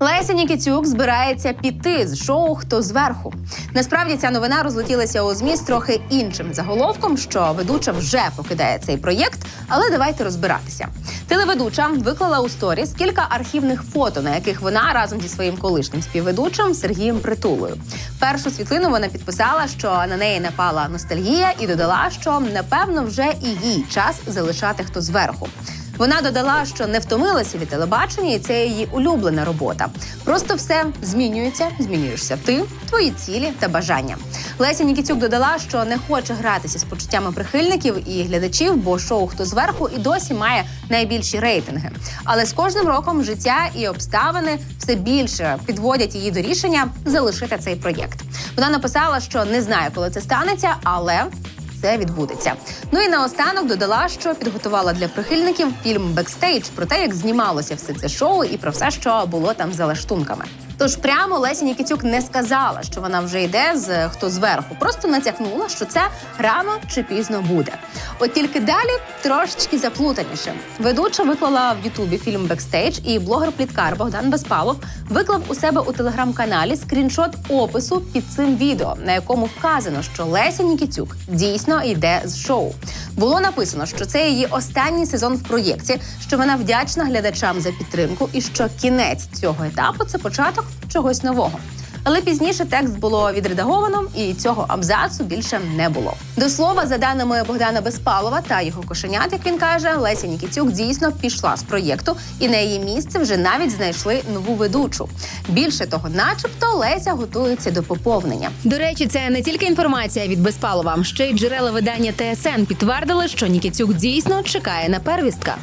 Леся Нікітюк збирається піти з шоу Хто зверху. Насправді ця новина розлетілася у змі з трохи іншим заголовком, що ведуча вже покидає цей проєкт. Але давайте розбиратися. Телеведуча виклала у сторіс кілька архівних фото, на яких вона разом зі своїм колишнім співведучим Сергієм Притулою. Першу світлину вона підписала, що на неї напала ностальгія, і додала, що напевно вже і їй час залишати хто зверху. Вона додала, що не втомилася від телебачення, і це її улюблена робота. Просто все змінюється, змінюєшся ти, твої цілі та бажання. Леся Нікітюк додала, що не хоче гратися з почуттями прихильників і глядачів, бо шоу Хто зверху і досі має найбільші рейтинги. Але з кожним роком життя і обставини все більше підводять її до рішення залишити цей проєкт. Вона написала, що не знає, коли це станеться, але це відбудеться. Ну і наостанок додала, що підготувала для прихильників фільм Бекстейдж про те, як знімалося все це шоу, і про все, що було там за лаштунками. Тож прямо Леся Нікітюк не сказала, що вона вже йде з хто зверху, просто натякнула, що це рано чи пізно буде. От тільки далі трошечки заплутаніше. Ведуча виклала в Ютубі фільм Бекстейдж, і блогер-пліткар Богдан Безпалов виклав у себе у телеграм-каналі скріншот опису під цим відео, на якому вказано, що Леся Нікітюк дійсно йде з шоу. Було написано, що це її останній сезон в проєкті, що вона вдячна глядачам за підтримку, і що кінець цього етапу це початок чогось нового. Але пізніше текст було відредаговано, і цього абзацу більше не було. До слова, за даними Богдана Безпалова та його кошенят, як він каже, Леся Нікітюк дійсно пішла з проєкту, і на її місце вже навіть знайшли нову ведучу. Більше того, начебто, Леся готується до поповнення. До речі, це не тільки інформація від Безпалова, ще й джерела видання ТСН підтвердили, що Нікітюк дійсно чекає на первістка.